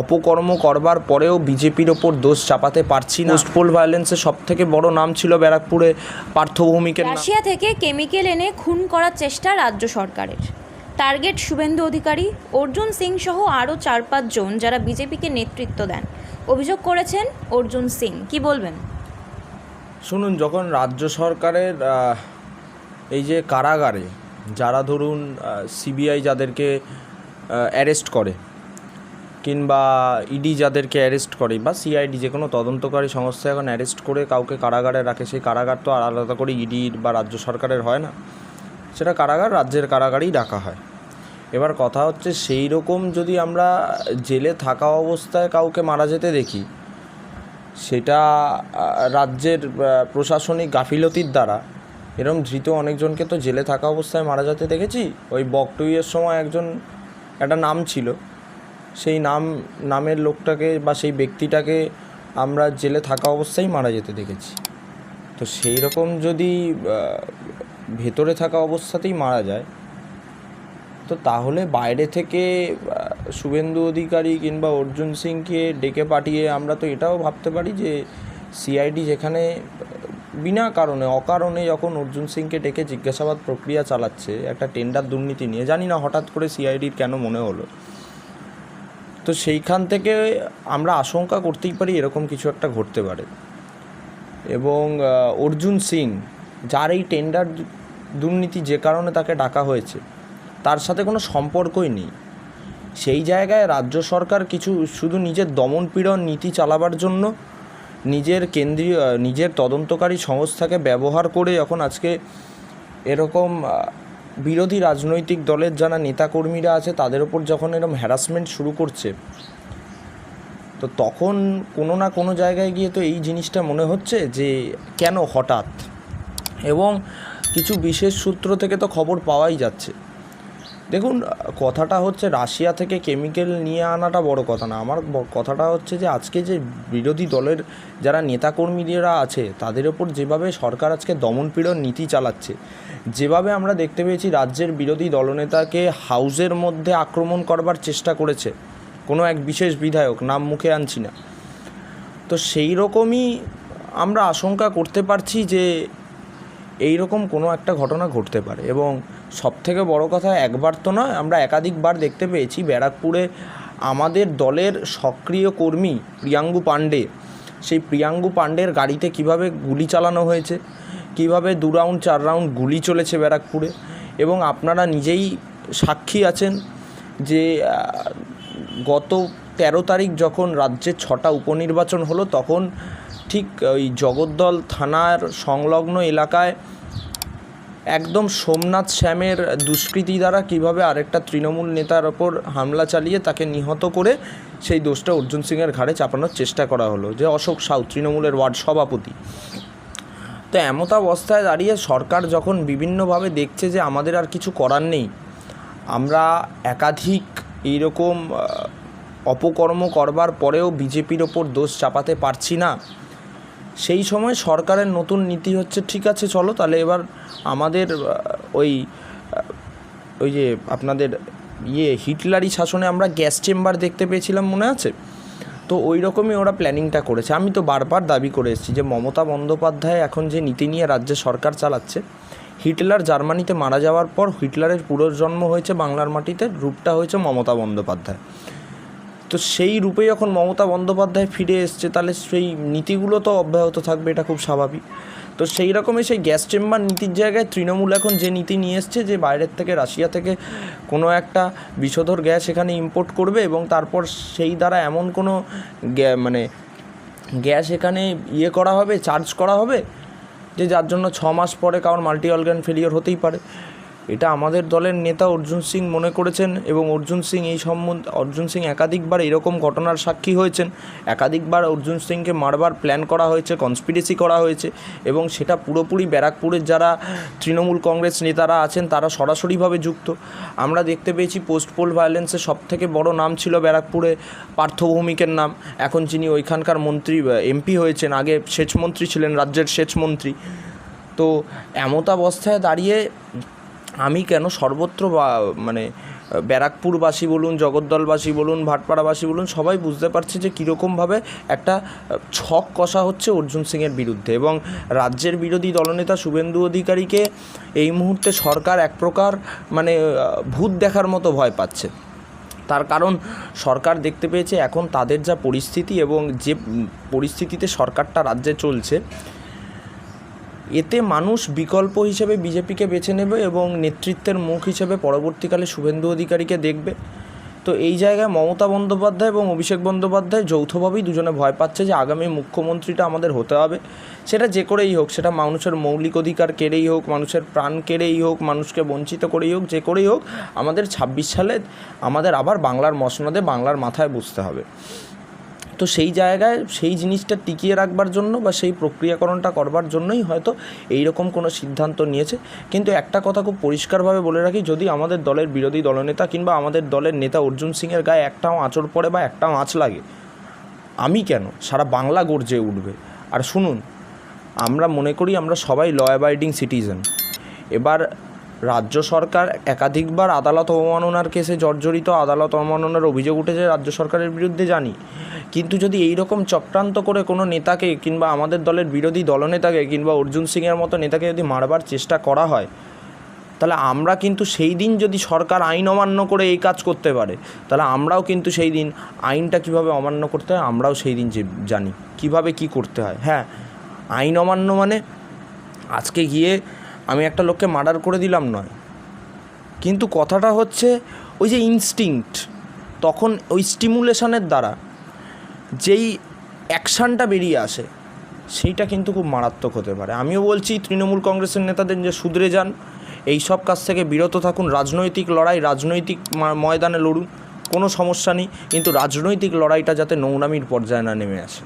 অপকর্ম করবার পরেও বিজেপির ওপর দোষ চাপাতে পারছি না। পোস্ট পোল ভায়োলেন্সের সব থেকে বড় নাম ছিল ব্যারাকপুরে পার্থভূমিকে রাশিয়া থেকে কেমিক্যাল এনে খুন করার চেষ্টা রাজ্য সরকারের। টার্গেট শুভেন্দু অধিকারী অর্জুন সিং সহ আরও চার পাঁচজন যারা বিজেপিকে নেতৃত্ব দেন। অভিযোগ করেছেন অর্জুন সিং। কি বলবেন? শুনুন যখন রাজ্য সরকারের এই যে কারাগারে যারা ধরুন সিবিআই যাদেরকে অ্যারেস্ট করে কিংবা ইডি যাদেরকে অ্যারেস্ট করে বা সিআইডি যে কোনো তদন্তকারী সংস্থা এখন অ্যারেস্ট করে কাউকে কারাগারে রাখে, সেই কারাগার তো আলাদা করে ইডির বা রাজ্য সরকারের হয় না। সেটা কারাগার, রাজ্যের কারাগারেই রাখা হয়। এবার কথা হচ্ছে সেই রকম যদি আমরা জেলে থাকা অবস্থায় কাউকে মারা যেতে দেখি, সেটা রাজ্যের প্রশাসনিক গাফিলতির দ্বারা এরম ধৃত অনেকজনকে তো জেলে থাকা অবস্থায় মারা যেতে দেখেছি। ওই বকটুইয়ের সময় একজন, একটা নাম ছিল সেই নাম, নামের লোকটাকে বা সেই ব্যক্তিটাকে আমরা জেলে থাকা অবস্থায় মারা যেতে দেখেছি। তো সেই রকম যদি ভেতরে থাকা অবস্থাতেই মারা যায়, তো তাহলে বাইরে থেকে শুভেন্দু অধিকারী কিংবা অর্জুন সিংকে ডেকে পাঠিয়ে আমরা তো এটাও ভাবতে পারি যে, সিআইডি যেখানে, বিনা কারণে, অকারণে যখন অর্জুন সিংকে ডেকে জিজ্ঞাসাবাদ প্রক্রিয়া চালাচ্ছে, একটা টেন্ডার দুর্নীতি নিয়ে, জানি না হঠাৎ করে সিআইডির কেন মনে হলো। তো সেইখান থেকে আমরা আশঙ্কা করতেই পারি এরকম কিছু একটা ঘটতে পারে। এবং অর্জুন সিং, যার এই টেন্ডার দুর্নীতি যে কারণে তাকে ডাকা হয়েছে, তার সাথে কোনো সম্পর্কই নেই। সেই জায়গায় রাজ্য সরকার কিছু, শুধু নিজের দমন পীড়ন নীতি চালাবার জন্য নিজের কেন্দ্রীয় নিজের তদন্তকারী সংস্থাকে ব্যবহার করে যখন আজকে এরকম বিরোধী রাজনৈতিক দলের যারা নেতাকর্মীরা আছে, তাদের ওপর যখন এরকম হ্যারাসমেন্ট শুরু করছে, তো তখন কোনো না কোনো জায়গায় গিয়ে তো এই জিনিসটা মনে হচ্ছে যে, কেন হঠাৎ? এবং কিছু বিশেষ সূত্র থেকে তো খবর পাওয়াই যাচ্ছে। দেখুন, কথাটা হচ্ছে রাশিয়া থেকে কেমিক্যাল নিয়ে আনাটা বড় কথা না। আমার কথাটা হচ্ছে যে, আজকে যে বিরোধী দলের যারা নেতাকর্মীরা আছে, তাদের ওপর যেভাবে সরকার আজকে দমনপীড়ন নীতি চালাচ্ছে, যেভাবে আমরা দেখতে পেয়েছি রাজ্যের বিরোধী দলনেতাকে হাউজের মধ্যে আক্রমণ করবার চেষ্টা করেছে, কোনো এক বিশেষ বিধায়ক, নাম মুখে আনছি না। তো সেই রকমই আমরা আশঙ্কা করতে পারছি যে এই রকম কোনো একটা ঘটনা ঘটতে পারে। এবং সবথেকে বড় কথা, একবার তো নয়, আমরা একাধিকবার দেখতে পেয়েছি ব্যারাকপুরে আমাদের দলের সক্রিয় কর্মী প্রিয়াঙ্গু পাণ্ডে। সেই প্রিয়াঙ্গু পাণ্ডের গাড়িতে কীভাবে গুলি চালানো হয়েছে, কীভাবে দু রাউন্ড, চার রাউন্ড গুলি চলেছে ব্যারাকপুরে, এবং আপনারা নিজেই সাক্ষী আছেন যে গত তেরো তারিখ যখন রাজ্যের ছটা উপনির্বাচন হলো, তখন ঠিক ওই জগদ্দল থানার সংলগ্ন এলাকায় একদম সোমনাথ শ্যামের দুষ্কৃতী দ্বারা কীভাবে আরেকটা তৃণমূল নেতার ওপর হামলা চালিয়ে তাকে নিহত করে সেই দোষটা অর্জুন সিংয়ের ঘাড়ে চাপানোর চেষ্টা করা হলো যে অশোক সাউ, তৃণমূলের ওয়ার্ড সভাপতি। তো এমত অবস্থায় দাঁড়িয়ে সরকার যখন বিভিন্নভাবে দেখছে যে আমাদের আর কিছু করার নেই, আমরা একাধিক এইরকম অপকর্ম করবার পরেও বিজেপির ওপর দোষ চাপাতে পারছি না। সেই সময় সরকারের নতুন নীতি হচ্ছে, ঠিক আছে, চলো, তাহলে এবার আমাদের ওই ওই যে আপনাদের ইয়ে হিটলারি শাসনে আমরা গ্যাস চেম্বার দেখতে পেয়েছিলাম মনে আছে? তো ওই রকমই ওরা প্ল্যানিংটা করেছে। আমি তো বারবার দাবি করে এসেছি যে মমতা বন্দ্যোপাধ্যায় এখন যে নীতি নিয়ে রাজ্যে সরকার চালাচ্ছে, হিটলার জার্মানিতে মারা যাওয়ার পর হিটলারের পুনর্জন্ম হয়েছে বাংলার মাটিতে, রূপটা হয়েছে মমতা বন্দ্যোপাধ্যায়। তো সেই রূপে যখন মমতা বন্দ্যোপাধ্যায় ফিরে এসছে, তাহলে সেই নীতিগুলো তো অব্যাহত থাকবে, এটা খুব স্বাভাবিক। তো সেই রকমই সেই গ্যাস চেম্বার নীতির জায়গায় তৃণমূল এখন যে নীতি নিয়ে এসছে, যে বাইরের থেকে রাশিয়া থেকে কোনো একটা বিষধর গ্যাস এখানে ইম্পোর্ট করবে এবং তারপর সেই দ্বারা এমন কোনো মানে গ্যাস এখানে ইয়ে করা হবে চার্জ করা হবে, যে যার জন্য ছ মাস পরে কারোর মাল্টি অর্গান ফেলিওর হতেই পারে। এটা আমাদের দলের নেতা অর্জুন সিং মনে করেছেন এবং অর্জুন সিং এই সম্বন্ধে অর্জুন সিং একাধিকবার এরকম ঘটনার সাক্ষী হয়েছেন। একাধিকবার অর্জুন সিংকে মারবার প্ল্যান করা হয়েছে কনস্পিরেসি করা হয়েছে এবং সেটা পুরোপুরি ব্যারাকপুরের যারা তৃণমূল কংগ্রেস নেতারা আছেন তারা সরাসরিভাবে যুক্ত। আমরা দেখতে পেয়েছি পোস্ট পোল ভায়োলেন্সের সব থেকে বড় নাম ছিল ব্যারাকপুরে পার্থভৌমিকের নাম। এখন যিনি ওইখানকার মন্ত্রী এমপি হয়েছেন, আগে সেচমন্ত্রী ছিলেন, রাজ্যের সেচমন্ত্রী তো এমতাবস্থায় দাঁড়িয়ে আমি কেন সর্বত্র বা মানে ব্যারাকপুরবাসী বলুন, জগদ্দলবাসী বলুন, ভাটপাড়াবাসী বলুন, সবাই বুঝতে পারছে যে কীরকমভাবে একটা ছক কষা হচ্ছে অর্জুন সিংয়ের বিরুদ্ধে এবং রাজ্যের বিরোধী দলনেতা শুভেন্দু অধিকারীকে এই মুহূর্তে সরকার এক প্রকার মানে ভূত দেখার মতো ভয় পাচ্ছে। তার কারণ সরকার দেখতে পেয়েছে এখন তাদের যা পরিস্থিতি এবং যে পরিস্থিতিতে সরকারটা রাজ্যে চলছে এতে মানুষ বিকল্প হিসেবে বিজেপিকে বেছে নেবে এবং নেতৃত্বের মুখ হিসেবে পরবর্তীকালে শুভেন্দু অধিকারীকে দেখবে। তো এই জায়গায় মমতা বন্দ্যোপাধ্যায় এবং অভিষেক বন্দ্যোপাধ্যায় যৌথভাবেই দুজনে ভয় পাচ্ছে যে আগামী মুখ্যমন্ত্রীটা আমাদের হতে হবে। সেটা যে করেই হোক, সেটা মানুষের মৌলিক অধিকার কেড়েই হোক, মানুষের প্রাণ কেড়েই হোক, মানুষকে বঞ্চিত করেই হোক, যে করেই হোক, আমাদের ছাব্বিশ সালে আমাদের আবার বাংলার মসনদে বাংলার মাথায় বসতে হবে। তো সেই জায়গায় সেই জিনিসটা টিকিয়ে রাখবার জন্য বা সেই প্রক্রিয়াকরণটা করবার জন্যই হয়তো এই রকম কোনো সিদ্ধান্ত নিয়েছে। কিন্তু একটা কথা খুব পরিষ্কারভাবে বলে রাখি, যদি আমাদের দলের বিরোধী দলনেতা কিংবা আমাদের দলের নেতা অর্জুন সিংয়ের গায়ে একটাও আঁচড় পড়ে বা একটাও আঁচ লাগে, আমি কেন? সারা বাংলা গর্জে উঠবে। আর শুনুন, আমরা মনে করি আমরা সবাই ল অ্যাবাইডিং সিটিজেন এবার রাজ্য সরকার একাধিকবার আদালত অবমাননার কেসে জর্জরিত আদালত অবমাননার অভিযোগ উঠেছে রাজ্য সরকারের বিরুদ্ধে, জানি। কিন্তু যদি এই রকম চক্রান্ত করে কোনো নেতাকে কিংবা আমাদের দলের বিরোধী দলনেতাকে কিংবা অর্জুন সিংয়ের মতো নেতাকে যদি মারবার চেষ্টা করা হয়, তাহলে আমরা কিন্তু সেই দিন যদি সরকার আইন অমান্য করে এই কাজ করতে পারে, তাহলে আমরাও কিন্তু সেই দিন আইনটা কীভাবে অমান্য করতে হয়, আমরাও সেই দিন যে জানি। কীভাবে কি করতে হয়? হ্যাঁ আইন অমান্য মানে আজকে গিয়ে আমি একটা লোককে মার্ডার করে দিলাম নয়। কিন্তু কথাটা হচ্ছে ওই যে ইনস্টিংক্ট তখন ওই স্টিমুলেশনের দ্বারা যেই অ্যাকশানটা বেরিয়ে আসে, সেইটা কিন্তু খুব মারাত্মক হতে পারে। আমিও বলছি, তৃণমূল কংগ্রেসের নেতাদের যে শুধরে যান, এই সব কাজ থেকে বিরত থাকুন। রাজনৈতিক লড়াই, রাজনৈতিক ময়দানে লড়ুন, কোনো সমস্যা নেই। কিন্তু রাজনৈতিক লড়াইটা যাতে নোংরামির পর্যায়ে না নেমে আসে।